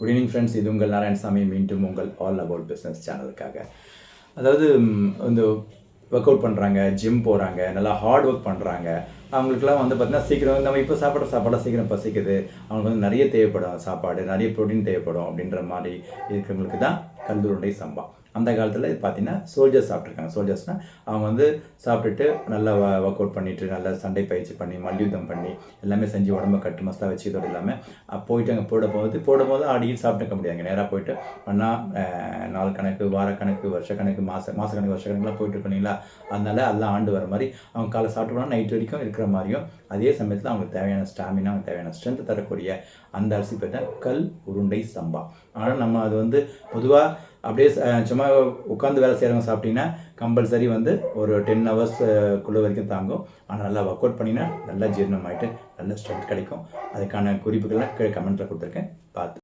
Good evening friends இது உங்கள் நாராயணசாமி. மீண்டும் உங்கள் ஆல் அபவுட் பிஸ்னஸ் சேனலுக்காக அதாவது இந்த ஒர்க் அவுட் பண்ணுறாங்க ஜிம் போகிறாங்க நல்லா ஹார்ட் ஒர்க் பண்ணுறாங்க அவங்களுக்குலாம் வந்து பார்த்திங்கன்னா சீக்கிரம் நம்ம இப்போ சாப்பிட்ற சாப்பாடாக சீக்கிரம் பசிக்குது. அவங்களுக்கு வந்து நிறைய தேவைப்படும் சாப்பாடு நிறைய ப்ரோட்டீன் தேவைப்படும் அப்படின்ற மாதிரி இருக்கிறவங்களுக்கு தான் கல்லுருண்டை சம்பா. அந்த காலத்தில் பார்த்தீங்கன்னா சோல்ஜர்ஸ் சாப்பிட்ருக்காங்க சோல்ஜர்ஸ்னால் அவங்க வந்து சாப்பிட்டுட்டு நல்லா ஒர்க் அவுட் பண்ணிட்டு நல்லா சண்டை பயிற்சி பண்ணி மல்யுத்தம் பண்ணி எல்லாமே செஞ்சு உடம்ப கட்டு மஸ்தாக வச்சு இதோட இல்லாமல் போயிட்டு அங்கே போட போது போடும்போது அடிக்கடி சாப்பிட்டுக்க முடியாதுங்க நேராக போயிட்டு ஒன்றா நாள் கணக்கு வாரக்கணக்கு வருஷக்கணக்கு மாத மாதக்கணக்கு வருஷக்கணக்கெலாம் போயிட்டு இருக்கீங்களா அதனால எல்லாம் ஆண்டு வர மாதிரி அவங்க காலை சாப்பிட்டு நைட் வரைக்கும் இருக்கிற மாதிரியும் அதே சமயத்தில் அவங்களுக்கு தேவையான ஸ்டாமினா அவங்களுக்கு தேவையான ஸ்ட்ரென்த் தரக்கூடிய அந்த அரிசி பேர் கல் உருண்டை சம்பா. ஆனால் நம்ம அது வந்து பொதுவாக அப்படியே சும்மா உட்காந்து வேலை செய்கிறவங்க சாப்பிட்டிங்கன்னா கம்பல்சரி வந்து ஒரு டென் ஹவர்ஸ்க்குள்ளே வரைக்கும் தாங்கும். ஆனால் நல்லா ஒர்க் அவுட் பண்ணினா நல்லா ஜீரணம் ஆகிட்டு நல்ல ஸ்ட்ரென்த் கிடைக்கும். அதுக்கான குறிப்புகள்லாம் கமெண்ட்டில் கொடுத்துருக்கேன். பார்த்து